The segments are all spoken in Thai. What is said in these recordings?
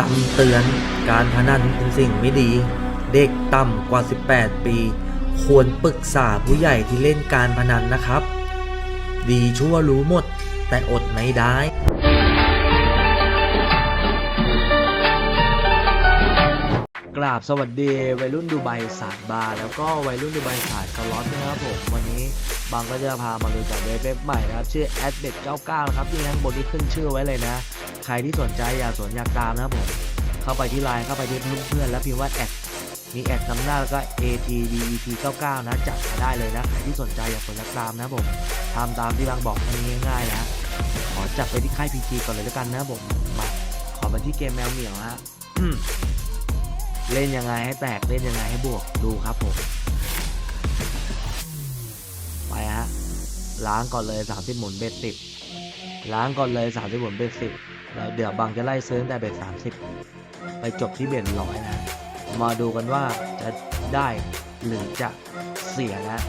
คำเตือนการพนันเป็นสิ่งไม่ดี เด็กต่ำกว่า 18 ปี ควรปรึกษาผู้ใหญ่ที่เล่นการพนันนะครับ ดีชั่วรู้หมด แต่อดไม่ได้ กราบสวัสดี วัยรุ่นดูไบสายบาร์แล้วก็วัยรุ่นดูไบสายสล็อตนะครับผมวันนี้ บางก็จะพามาดูจากเว็บใหม่นะครับชื่อ a d b e t 99นะครับที่ข้างบนที่ขึ้นชื่อไว้เลยนะ ใครที่สนใจอยากสนอยากตามนะครับผมเข้าไปที่ไลน์เข้าไปที่เพื่อนๆแล้วพิมพ์ว่าแอดมีแอดนำหน้าแล้วก็ ATDET 99นะจัดมาได้เลยนะใครที่สนใจอยากสนอยากตามนะครับผมทำตามที่บางบอกแค่นี้ง่ายๆนะขอจับไปที่ค่าย PG ก่อนเลยแล้วกันนะผมมาขอมาที่เกมแมวเหมียวฮะเล่นยังไงให้แตกเล่นยังไงให้บวกดูครับผม ล้างก่อนเลย30หมุนเบ็ดสิบล้างก่อนเลย30หมุนเบ็ดสิบแล้วเดี๋ยวบางจะไล่ซื้อตั้งแต่เบ็ด30 ไปจบที่เบ็ดร้อยนะ มาดูกันว่าจะได้หรือจะเสียนะ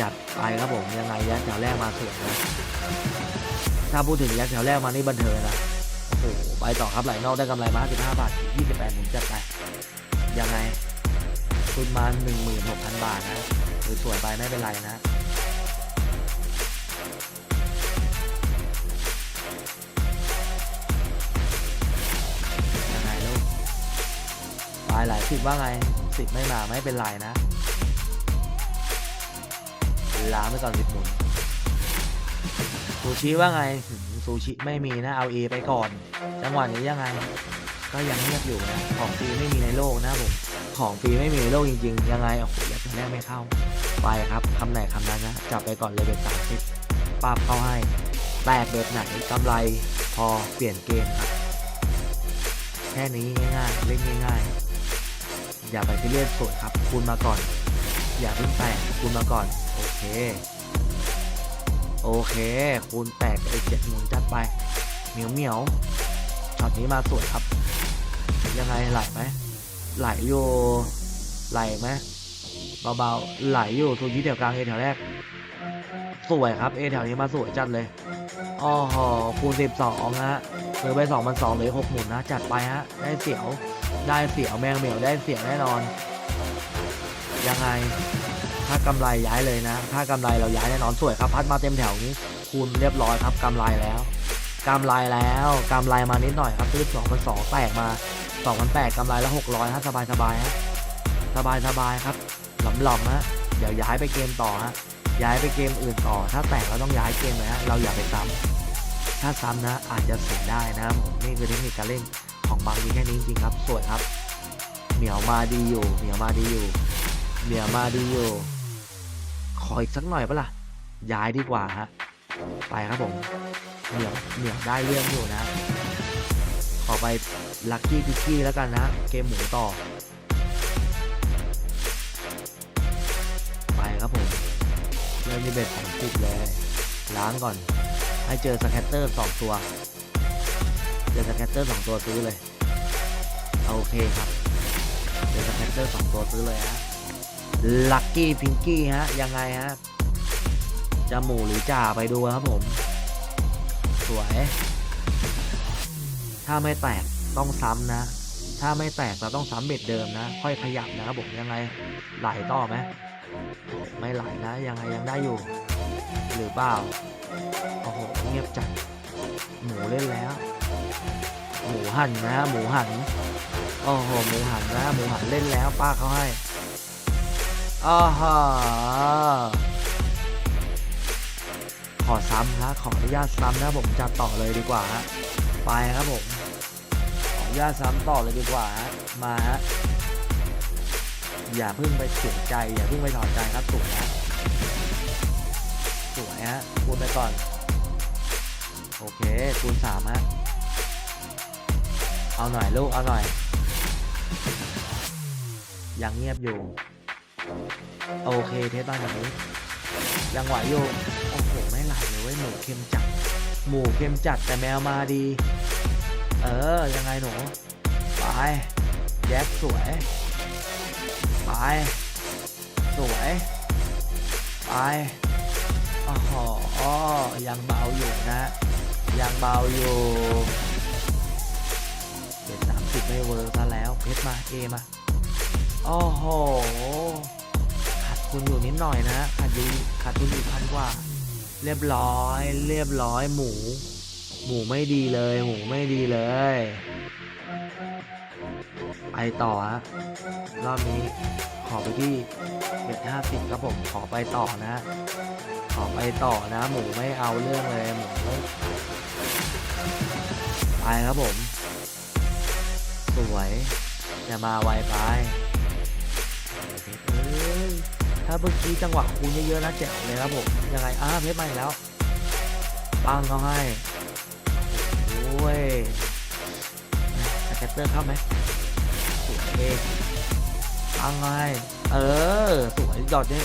จัดไปครับผมยังไงยักษ์แถวแรกมาสวยนะถ้าพูดถึงยักษ์แถวแรกมานี่บันเทิงนะโอ้โหไปต่อครับไหลนอกได้กำไรมา15บาท28หมุนจัดไปยังไงทุนมา16,000 บาทนะหรือสวยไปไม่เป็นไรนะ ยังไงลูกปลายหลายสิบว่าไงสิบไม่มาไม่เป็นไรนะล้างไปก่อนสิบหมุนซูชิว่าไงซูชิไม่มีนะเอาเอไปก่อน จังหวะนี้ยังไง ก็ยังเงียบอยู่นะของฟรีไม่มีในโลกนะผมของฟรีไม่มีในโลกจริงๆ ยังไงโอ้โหอยากจะแรกไม่เข้า ไปครับคำไหนคำนั้นนะจับไปก่อนเลยเบ็ดสามสิบ ปาบเข้าให้ แตกเบ็ดไหนกำไรพอเปลี่ยนเกมครับ แค่นี้ง่ายๆ เล่นง่าย ๆ อย่าไปที่เลียนสวยครับคูณมาก่อน อย่าเพิ่งแตกคูณมาก่อน โอเค โอเค คูณแตกไอ้เจ็ดหมุนจัดไปเหมียวเหมียวช็อตนี้มาสวยครับ ยังไงไหลไหมไหลอยู่ไหลไหมเบาๆไหลอยู่ทูยี่แถวกลางเอแถวแรก สวยครับเอแถวนี้มาสวยจัดเลยอ๋อหอคูณสิบสองฮะซื้อไปสองพันสองเหลยหกหมุนนะ จัดไปฮะ ได้เสียว ได้เสียวแมงเหมียวได้เสียวแน่นอน ยังไง ถ้ากำไรย้ายเลยนะ ถ้ากำไรเราย้ายแน่นอนสวยครับ พัดมาเต็มแถวนี้ คูณเรียบร้อยครับกำไรแล้วกำไรแล้วกำไรมานิดหน่อยครับซื้อสองพันสองแตกมาสองพันแปดกำไรแล้วหกร้อยฮะสบายสบายฮะสบายสบายครับหลอมหลอมๆฮะเดี๋ยวย้ายไปเกมต่อฮะ ย้ายไปเกมอื่นต่อ ถ้าแตกเราต้องย้ายเกมเลยฮะเราอย่าไปซ้ำถ้าซ้ำนะอาจจะเสียได้นะครับผมนี่คือเทคนิคการเล่นของบางมีแค่นี้จริงครับสวยครับ เหมียวมาดีอยู่เหมียวมาดีอยู่เหมียวมาดีอยู่ขออีกสักหน่อยปะล่ะย้ายดีกว่าฮะไปครับผมเหนียวเหนียวได้เรื่องอยู่นะ ขอไปลัคกี้พิกกี้แล้วกันนะ เกมหมูต่อ เริ่มที่เบ็ดสามสิบเลยล้างก่อน ให้เจอสแคตเตอร์สองตัว เจอสแคตเตอร์สองตัวซื้อเลยโอเคครับเจอสแคตเตอร์สองตัวซื้อเลยฮะลัคกี้พิงกี้ฮะยังไงฮะจะหมูหรือจ่าไปดูครับผม สวย ถ้าไม่แตกต้องซ้ำนะ ถ้าไม่แตกเราต้องซ้ำเบ็ดเดิมนะ ค่อยขยับนะครับผมยังไงไหลต่อไหม ไม่ไหลนะยังไงยังได้อยู่ หรือเปล่า โอ้โห เงียบจัด หมูเล่นแล้ว หมูหันนะ หมูหัน โอ้โห หมูหันนะหมูหันเล่นแล้ว ป้าเขาให้อ้าฮะขอซ้ำนะขออนุญาตซ้ำนะผมจะต่อเลยดีกว่าฮะ ไปครับผม ขออนุญาตซ้ำต่อเลยดีกว่าฮะ มาฮะ อย่าเพิ่งไปเสียใจ อย่าเพิ่งไปถอดใจครับสวยฮะสวยฮะคูณไปก่อน โอเคคูณสามฮะเอาหน่อยลูกเอาหน่อย ยังเงียบอยู่ โอเคเทสบ้างแบบนี้ ยังไหวอยู่โอ้โหไม่ไหลเลยเว้ยหมูเค็มจัดหมูเค็มจัดแต่แมวมาดี เออ ยังไงหนู ไป แยกสวย สวยไปอ๋อยังเบาอยู่นะ ยังเบาอยู่เป็นสามสิบไม่เวิร์กซะแล้วเพชรมาเอมาโอ้โหขาดทุนอยู่นิดหน่อยนะขาดอยู่ขาดทุนอยู่พันกว่า เรียบร้อย เรียบร้อยหมู หมูไม่ดีเลย หมูไม่ดีเลย ไปต่อฮะรอบนี้ขอไปที่เบ็ดห้าสิบครับผมขอไปต่อนะ ขอไปต่อนะ หมูไม่เอาเรื่องเลยหมูไม่ไปครับผม สวยจะมาไวไปถ้าเมื่อกี้จังหวะคูณเยอะๆนะแจ๋วเลยครับผมยังไงอ้าเพชรมาอีกแล้วปังเขาให้โอ้ยสแกตเตอร์เข้าไหม สวยปังเขาให้เออ สวยจอดนี่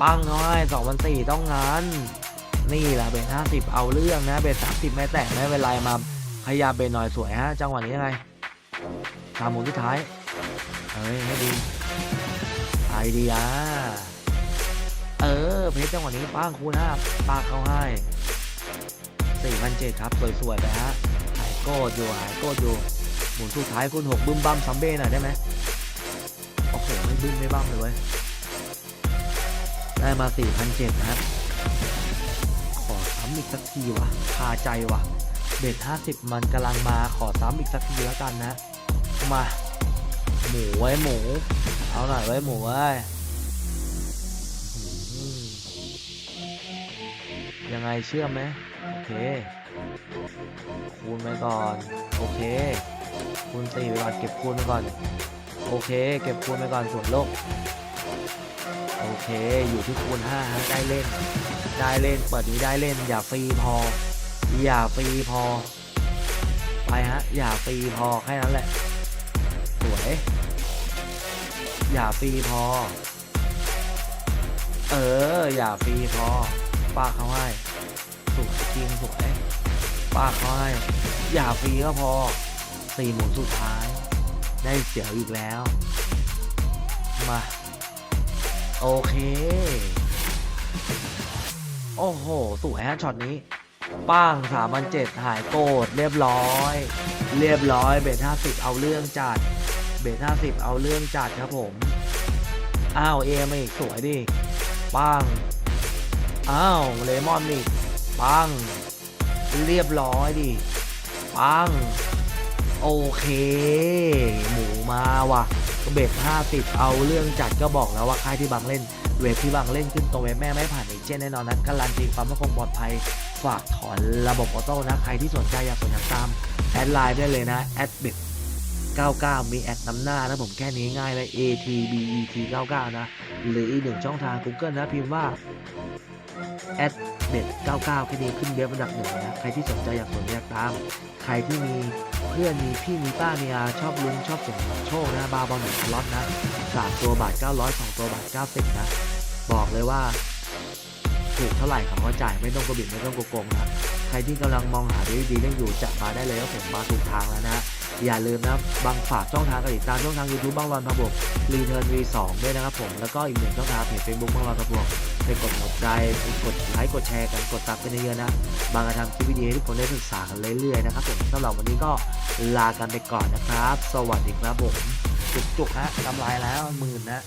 ปังเขาให้สองพันสี่ต้องงาน นี่แหละเบนห้าสิบเอาเรื่องนะ เบนสามสิบไม่แตะไม่เป็นไรมาขยับเบนหน่อยสวยฮะ จังหวะนี้ยังไงสามหมุนที่ท้าย เฮ้ยให้ดี ไอเดีย เออ เพชรจังหวะนี้ป้างคูณห้าปากเขาให้สี่พันเจ็ดครับ สวยๆไปฮะหายโกดอยู่หายโกดอยู่ หมุนสุดท้ายคูณหกบึ้มบั้มซัมเบ้หน่อยได้ไหมโอ้โหไม่บึ้มไม่บั้มเลยเว้ยได้มาสี่พันเจ็ดนะขอซ้ำอีกสักทีวะคาใจวะเบ็ดห้าสิบมันกำลังมาขอซ้ำอีกสักทีแล้วกันนะ มา หมูไว้หมู เอาหน่อยไว้หมูไว้ยังไงเชื่อมไหมโอเค คูณไปก่อน โอเค คูณสี่ไปก่อนเก็บคูณไปก่อน โอเค เก็บคูณไปก่อนส่วนโลก โอเค อยู่ที่คูณห้าฮะได้เล่น ได้เล่น เปิดนี้ได้เล่น อย่าฟรีพอ อย่าฟรีพอ ไปฮะ อย่าฟรีพอ แค่นั้นแหละ สวย อย่าฟรีพอ เออ อย่าฟรีพอป้าเขาให้สวยจริงสวยป้าเขาให้อย่าฟรีก็พอ สี่หมุนสุดท้าย ได้เสียวอีกแล้ว มา โอเค โอ้โห สวยฮะช็อตนี้ป้างสามพันเจ็ดหายโกรธเรียบร้อย เรียบร้อยเบทห้าสิบเอาเรื่องจัด เบทห้าสิบเอาเรื่องจัดครับผม อ้าวเอมาอีกสวยดิปังอ้าวเลมอนอีกปัง เรียบร้อยดิปัง โอเค หมูมาว่ะเบทห้าสิบเอาเรื่องจัดก็บอกแล้วว่าค่ายที่บางเล่น เว็บที่บางเล่นขึ้นตัวเว็บแม่ไม่ผ่านเอเจนต์แน่นอนนะการันตีความมั่นคงปลอดภัยฝากถอนระบบออโต้นะ ใครที่สนใจอยากสนอยากตาม แอดไลน์ได้เลยนะแอดเบ99 มีแอดนำหน้านะผมแค่นี้ง่ายเลย ATBET 99 นะ หรืออีกหนึ่งช่องทาง Google นะพิมพ์ว่า แอดเบ็ด99แค่นี้ขึ้นเว็บอันดับหนึ่งนะใครที่สนใจอยากสนอยากตาม ใครที่มีเพื่อนมีพี่มีป้ามีอาชอบลุ้นชอบเสี่ยงโชคนะบาบอลหนึ่งสล็อตนะสามตัวบาท900สองตัวบาท90นะบอกเลยว่าถูกเท่าไหร่เขาก็จ่ายไม่ต้องกระบิดไม่ต้องโกงนะใครที่กำลังมองหาดีๆเล่นอยู่จัดมาได้เลยครับผมมาถูกทางแล้วนะ อย่าลืมนะบางฝากช่องทางการติดตามช่องทาง YouTube บางรอนพะบวกรีเทิร์น V2 ด้วยนะครับผมแล้วก็อีกหนึ่งช่องทางเพจเฟซบุ๊กบางรอนพะบวกไปกดกดไลค์กดไลค์กดแชร์กันกดซับกันเยอะๆนะบางกระทำคลิปวิดีโอให้ทุกคนได้ศึกษากันเรื่อยๆนะครับผมสำหรับวันนี้ก็ลากันไปก่อนนะครับ สวัสดีครับผมจุกๆฮะกำไรแล้วหมื่นนะ